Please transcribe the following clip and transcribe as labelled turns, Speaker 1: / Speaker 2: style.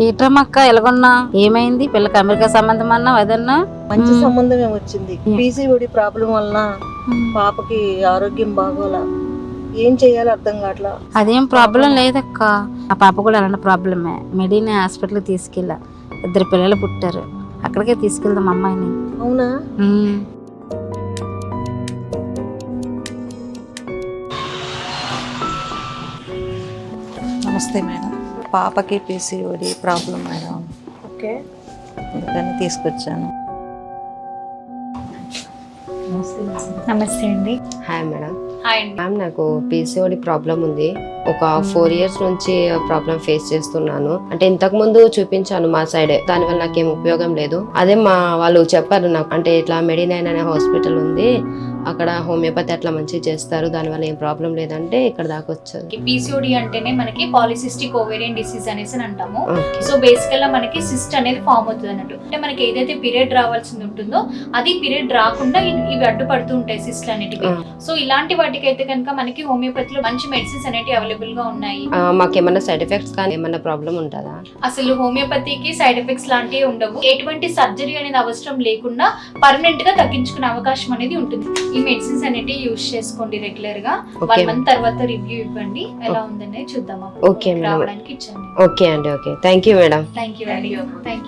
Speaker 1: ఏటమ్మక్క ఎలాగొన్నా? ఏమైంది? పిల్లకి అమెరికా సంబంధం అన్నావు అదన్నా
Speaker 2: మంచి. సంబంధమే వచ్చింది. పీసీఓడి ప్రాబ్లం వలన పాపకి ఆరోగ్యం బాగోలా. ఏం చేయాలో అర్థం కావట్లా?
Speaker 1: అదేం ప్రాబ్లం లేదక్క. ఆ పాప కూడా అలాంటి ప్రాబ్లమే. మెడిని హాస్పిటల్కి తీసుకెళ్ళా. ఇద్దరు పిల్లలు పుట్టారు. అక్కడికే తీసుకెళ్దాం అమ్మాయిని.
Speaker 2: అవునా.
Speaker 3: నమస్తే మేడం. పాపకి పీసీఓడి ప్రాబ్లం మేడం.
Speaker 2: ఓకే.
Speaker 3: అందుకని తీసుకొచ్చాను.
Speaker 4: నమస్తే అండి.
Speaker 5: Hi madam.
Speaker 4: హాయ్ అండి.
Speaker 5: మ్యామ్ నాకు పీసీఓడి ప్రాబ్లం ఉంది. ఒక ఫోర్ ఇయర్స్ నుంచి ప్రాబ్లం ఫేస్ చేస్తున్నాను. అంటే ఇంతకు ముందు చూపించాను మా సైడే దానివల్ల నాకేం ఉపయోగం లేదు. అదే మా వాళ్ళు చెప్పారు నాకు. అంటే ఇట్లా మెడినైన్ అనే హాస్పిటల్ ఉంది. అక్కడ హోమియోపతి అట్లా మంచిగా చేస్తారు. దానివల్ల ఏం ప్రాబ్లం లేదంటే ఇక్కడ దాకా వచ్చారు.
Speaker 4: పీసీఓడి అంటేనే మనకి పాలిసిస్టిక్ ఓవేరియన్ డిసీజ్ అనేసి అని అంటాము. సో బేసికల్గా మనకి సిస్ట్ అనేది ఫామ్ అవుతుంది అన్నట్టు. అంటే మనకి ఏదైతే పీరియడ్ రావాల్సింది ఉంటుందో అది పీరియడ్ రాకుండా ఇవి అడ్డుపడుతూ ఉంటాయి సిస్ట్ అనేటివి. సో ఇలాంటి వాటికి అయితే కనుక మనకి హోమియోపతిలో మంచి మెడిసిన్స్ అనేవి అవైలబుల్గా ఉన్నాయి.
Speaker 5: ఆ, మాకేమన్నా సైడ్ ఎఫెక్ట్స్ కానీ ఏమన్నా ప్రాబ్లం ఉంటుందా?
Speaker 4: అసలు హోమియోపతికి సైడ్ ఎఫెక్ట్స్ లాంటివి ఉండవు. ఎటువంటి సర్జరీ అనేది అవసరం లేకుండా పర్మనెంట్గా తగ్గించుకునే అవకాశం అనేది ఉంటుంది. ఈ మెడిసిన్స్ అనేటివి యూజ్ చేసుకోండి
Speaker 5: రెగ్యులర్గా.
Speaker 4: వన్ మంత్ తర్వాత రివ్యూ ఇవ్వండి. ఎలా ఉందనేది చూద్దాం
Speaker 5: ఓకే మేడం.
Speaker 4: రావడానికి ఇచ్చాను
Speaker 5: ఓకే అండి okay thank you madam
Speaker 4: thank you అండి థ్యాంక్